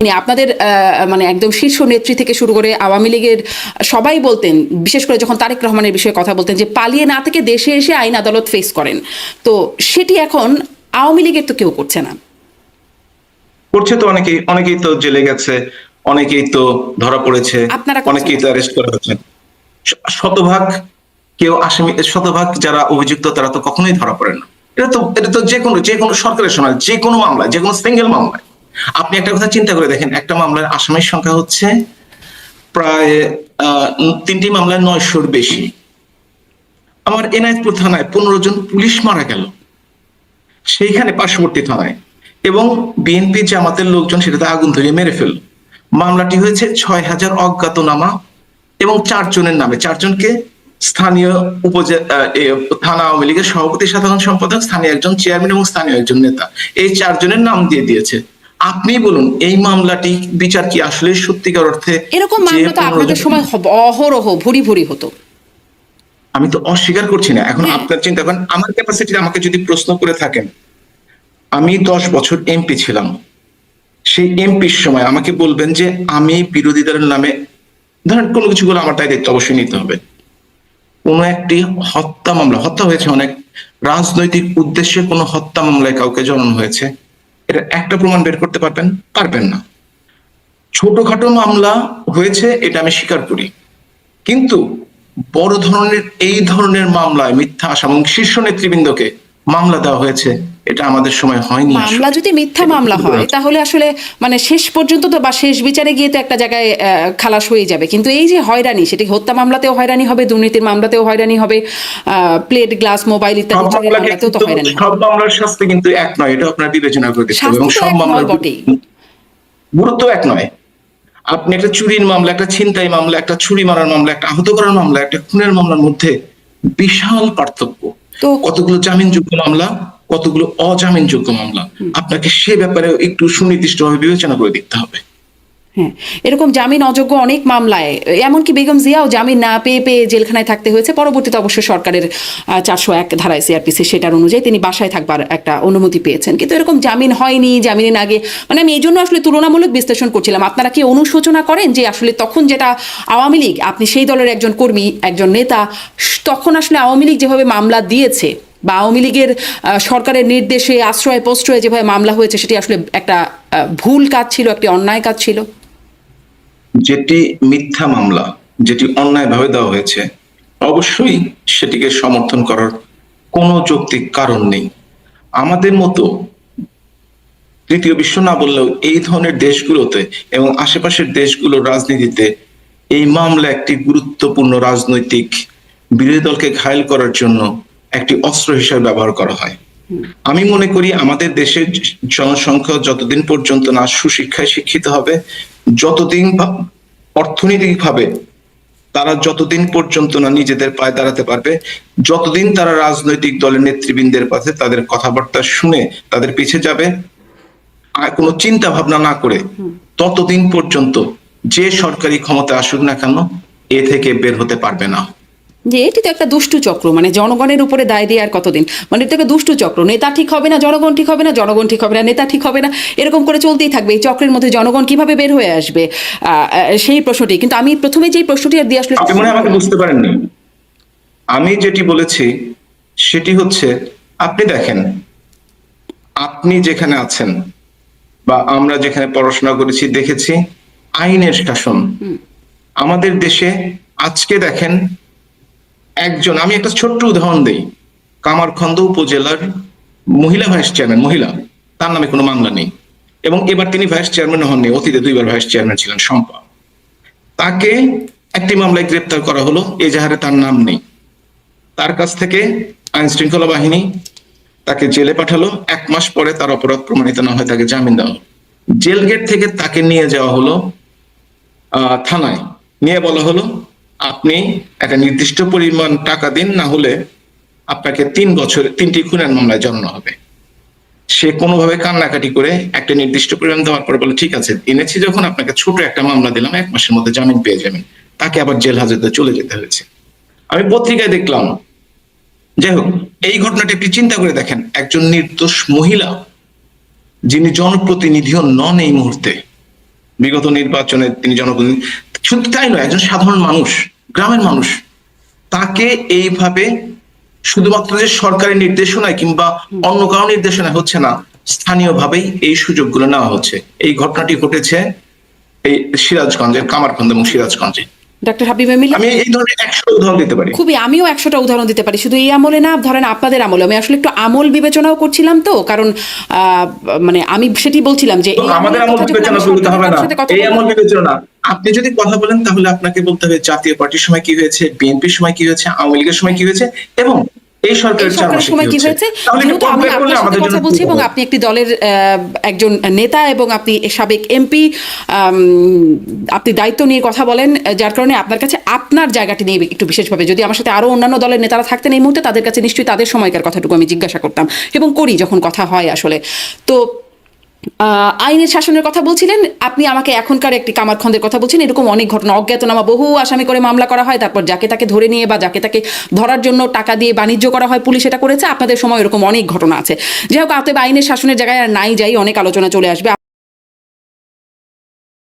মানে আপনাদের আহ, মানে একদম শীর্ষ নেত্রী থেকে শুরু করে আওয়ামী লীগের সবাই বলতেন বিশেষ করে যখন তারেক রহমানের বিষয়ে কথা বলতেন যে পালিয়ে না থেকে দেশে এসে আইন আদালত ফেস করেন। তো সেটি এখন আওয়ামী লীগের তো কেউ করছে না। করছে তো অনেকেই অনেকেই তো জেলে গেছে অনেকেই তো ধরা পড়েছে আপনারা অনেকেই তো অ্যারেস্ট করা হয়েছে। শতভাগ কেউ আসামি শতভাগ যারা অভিযুক্ত তারা তো কখনোই ধরা পড়ে না। এটা তো এটা তো যে কোনো যে কোনো সরকারের সময় যে কোনো মামলায় যে কোনো সিঙ্গেল মামলায়। আপনি একটা কথা চিন্তা করে দেখেন, একটা মামলার আসামির সংখ্যা হচ্ছে প্রায় তিনটি মামলায় নয়শোর বেশি। আমার এনায়তপুর থানায় পনেরো জন পুলিশ মারা গেল। সেইখানে পার্শ্ববর্তী থানায়। এবং বিএনপি জামাতের লোকজন সেটাতে আগুন ধরিয়ে মেরে ফেলল মামলাটি হয়েছে ছয় হাজার অজ্ঞাতনামা এবং চারজনের নামে। চারজনকে স্থানীয় উপজেলা থানা আওয়ামী লীগের সভাপতি সাধারণ সম্পাদক, স্থানীয় একজন চেয়ারম্যান এবং স্থানীয় একজন নেতা। এই চারজনের নাম দিয়ে দিয়েছে। আপনি বলুন এই মামলাটি বিচার কি আসলে সত্যিকার অর্থে এরকম মামলা তো আপনাদের সময় অহরহ ভুরি ভুরি হতো। আমি তো অস্বীকার করছি না। এখন হ্যাঁ। আপনার চিন্তা করেন আমার ক্যাপাসিটি আমাকে যদি প্রশ্ন করে থাকেন আমি দশ বছর এমপি ছিলাম। সেই এমপির সময় আমাকে বলবেন যে আমি বিরোধী দলের নামে ধরেন কোনো কিছু বলে আমার দায়িত্ব অবশ্যই নিতে হবে। কোনো একটি হত্যা মামলা হত্যা হয়েছে অনেক। রাজনৈতিক উদ্দেশ্যে কোনো হত্যা মামলায় কাউকে জড়ানো হয়েছে। এটা একটা প্রমাণ বের করতে পারবেন পারবেন না। ছোটখাটো মামলা হয়েছে, এটা আমি স্বীকার করি। কিন্তু বড় ধরনের, এই ধরনের মামলায় মিথ্যা আসাম, শীর্ষ নেতৃবৃন্দকে মামলা দেওয়া হয়েছে এটা আমাদের সময় হয়নি। মামলা যদি মিথ্যা মামলা হয় তাহলে আসলে মানে শেষ পর্যন্ত তো বা শেষ বিচারে গিয়ে তো একটা জায়গায় খালাস হয়ে যাবে। কিন্তু এই যে হয়রানি সেটি হত্যা মামলাতেও হয়রানি হবে দুর্নীতির মামলাতেও হয়রানি হবে প্লেট গ্লাস মোবাইল ইত্যাদি সব মামলাতেও তো হয়রানি সব মামলার শাস্তি কিন্তু এক নয় এটা আপনার বিবেচনা করে দেখতে হবে। এবং সব মামলার গুরুত্ব এক নয়। আপনি একটা চুরির মামলা একটা ছিনতাই মামলা একটা ছুরি মারার মামলা একটা আহত করার মামলা একটা খুনের মামলার মধ্যে বিশাল পার্থক্য। তো কতগুলো জামিনযোগ্য মামলা কতগুলো অজামিনযোগ্য মামলা। আপনাকে সে ব্যাপারে একটু সুনির্দিষ্টভাবে বিবেচনা করে দেখতে হবে। হ্যাঁ এরকম জামিন অযোগ্য অনেক মামলায় এমনকি বেগম জিয়াও জামিন না পেয়ে পেয়ে জেলখানায় থাকতে হয়েছে। পরবর্তীতে অবশ্য সরকারের চারশো এক ধারায় সিআরপিসি সেটার অনুযায়ী তিনি বাসায় থাকবার একটা অনুমতি পেয়েছেন। কিন্তু এরকম জামিন হয়নি জামিনের আগে মানে আমি এই জন্য আসলে তুলনামূলক বিশ্লেষণ করছিলাম। আপনারা কি অনুশোচনা করেন যে আসলে তখন যেটা আওয়ামী লীগ আপনি সেই দলের একজন কর্মী একজন নেতা তখন আসলে আওয়ামী লীগ যেভাবে মামলা দিয়েছে বা আওয়ামী লীগের সরকারের নির্দেশে, আশ্রয় প্রশ্রয়ে যেভাবে মামলা হয়েছে, সেটি আসলে একটা ভুল কাজ ছিল, একটি অন্যায় কাজ ছিল? যেটি মিথ্যা মামলা, যেটি অন্যায়ভাবে দেওয়া হয়েছে, অবশ্যই সেটিকে সমর্থন করার কোনো যৌক্তিক কারণ নেই। আমাদের মতো তৃতীয় বিশ্ব না বললেও এই ধরনের দেশগুলোতে এবং আশেপাশের দেশগুলোর রাজনীতিতে এই মামলা একটি গুরুত্বপূর্ণ রাজনৈতিক বিরোধী দলকে ঘায়ল করার জন্য একটি অস্ত্র হিসেবে ব্যবহার করা হয়। আমি মনে করি আমাদের দেশের জনসংখ্যা যতদিন পর্যন্ত না সুশিক্ষায় শিক্ষিত হবে, যতদিন অর্থনৈতিকভাবে তারা যতদিন পর্যন্ত না নিজেদের পায়ে দাঁড়াতে পারবে, যতদিন তারা রাজনৈতিক দলের নেতৃবৃন্দের পাশে তাদের কথাবার্তা শুনে তাদের পিছে যাবে কোনো চিন্তা ভাবনা না করে, ততদিন পর্যন্ত যে সরকারি ক্ষমতা আসুক না কেন, এ থেকে বের হতে পারবে না। যে এটি তো একটা দুষ্টু চক্র মানে জনগণের উপরে দায় দিয়ে আর কতদিন? মানে এটা একটা দুষ্টু চক্র নেতা ঠিক হবে না জনগণ ঠিক হবে না জনগণ ঠিক হবে না নেতা ঠিক হবে না এরকম করে চলতেই থাকবে। এই চক্রের মধ্যে জনগণ কীভাবে বের হয়ে আসবে? সেই প্রশ্নটি। কিন্তু আমি প্রথমে যেই প্রশ্নটি আর দিয়ে আসলে আপনি মনে আমাকে বুঝতে পারেননি। আমি যেটি বলেছি সেটি হচ্ছে আপনি দেখেন আপনি যেখানে আছেন বা আমরা যেখানে পড়াশোনা করেছি দেখেছি আইনের শাসন। আমাদের দেশে আজকে দেখেন একজন, আমি একটা ছোট্ট উদাহরণ দেই। কামারখন্দ উপজেলার মহিলা ভাইস চেয়ারম্যান মহিলা, তার নামে কোনো মামলা নেই। এবং এবার তিনি ভাইস চেয়ারম্যান হননি, অতীতে দুইবার ভাইস চেয়ারম্যান ছিলেন শম্পা। তাকে একটি মামলায় গ্রেপ্তার করা হলো এজাহারে তার নাম নেই। তার কাছ থেকে আইন শৃঙ্খলা বাহিনী তাকে জেলে পাঠালো, এক মাস পরে তার অপরাধ প্রমাণিত না হয় তাকে জামিন দেওয়া জেল গেট থেকে তাকে নিয়ে যাওয়া হলো থানায়। নিয়ে বলা হলো আপনি একটা নির্দিষ্ট পরিমাণ টাকা দিন, না হলে আপনাকে তিন বছর, তিনটি খুনের মামলায় জড়ানো হবে। সে কোনোভাবে কান্নাকাটি করে একটা নির্দিষ্ট পরিমাণ দেওয়ার পরে বলে, ঠিক আছে, এনেছি যখন আপনাকে ছোট একটা মামলা দিলাম, এক মাসের মধ্যে জামিন পেয়ে যাবেন। তাকে আবার জেল হাজতে চলে যেতে হয়েছে। আমি পত্রিকায় দেখলাম, যাই হোক, এই ঘটনাটি একটি চিন্তা করে দেখেন, একজন নির্দোষ মহিলা, যিনি জনপ্রতিনিধিও নন এই মুহূর্তে। বিগত নির্বাচনে তিনি জনপ্রতিনিধি শুধু তাই নয়, একজন সাধারণ মানুষ, গ্রামের মানুষ, তাকে এইভাবে শুধুমাত্র যে সরকারি নির্দেশনায় কিংবা অন্য কারও নির্দেশনায় হচ্ছে না, স্থানীয়ভাবেই এই সুযোগগুলো নেওয়া হচ্ছে। এই ঘটনাটি ঘটেছে এই সিরাজগঞ্জের কামারখন্দ এবং সিরাজগঞ্জে। ডক্টর হাবিব এমিলি আমি এই ধরনের উদাহরণ দিতে পারি। খুবই আমিও একশোটা উদাহরণ দিতে পারি। শুধু এই আমলে না ধরেন আপনাদের আমলে। আমি আসলে একটু আমল বিবেচনাও করছিলাম তো কারণ আহ, মানে আমি সেটি বলছিলাম যে আমাদের আমল বিবেচনা করতে হবে না। এই আমল বিবেচনা। আপনি যদি কথা বলেন তাহলে আপনাকে বলতে হবে জাতীয় পার্টির সময় কি হয়েছে বিএনপির সময় কি হয়েছে আওয়ামী লীগের সময় কি হয়েছে এবং এই এই সরকারের চার সরকারের মাসে সময় কি কি হয়েছে হয়েছে? তাহলে যেহেতু আমি আপনার সাথে কথা বলছি এবং আপনি একটি দলের একজন নেতা এবং আপনি সাবেক এমপি আপনি দায়িত্ব নিয়ে কথা বলেন যার কারণে আপনার কাছে আপনার জায়গাটি নিয়ে একটু বিশেষভাবে যদি আমার সাথে আরও অন্যান্য দলের নেতারা থাকতেন এই মুহূর্তে তাদের কাছে নিশ্চয়ই তাদের সময়কার কথাটুকু আমি জিজ্ঞাসা করতাম এবং করি যখন কথা হয় আসলে। তো আইনের শাসনের কথা বলছিলেন। আপনি আমাকে এখনকার একটি কামারখন্দের কথা বলছেন। এরকম অনেক ঘটনা। অজ্ঞাতনামা, বহু আসামি করে মামলা করা হয়। তারপর যাকে তাকে ধরে নিয়ে বা যাকে তাকে ধরার জন্য টাকা দিয়ে বাণিজ্য করা হয়, পুলিশ এটা করেছে। আপনাদের সময় এরকম অনেক ঘটনা আছে। যাই হোক আইনের শাসনের জায়গায় আর নাই যাই, অনেক আলোচনা চলে আসবে।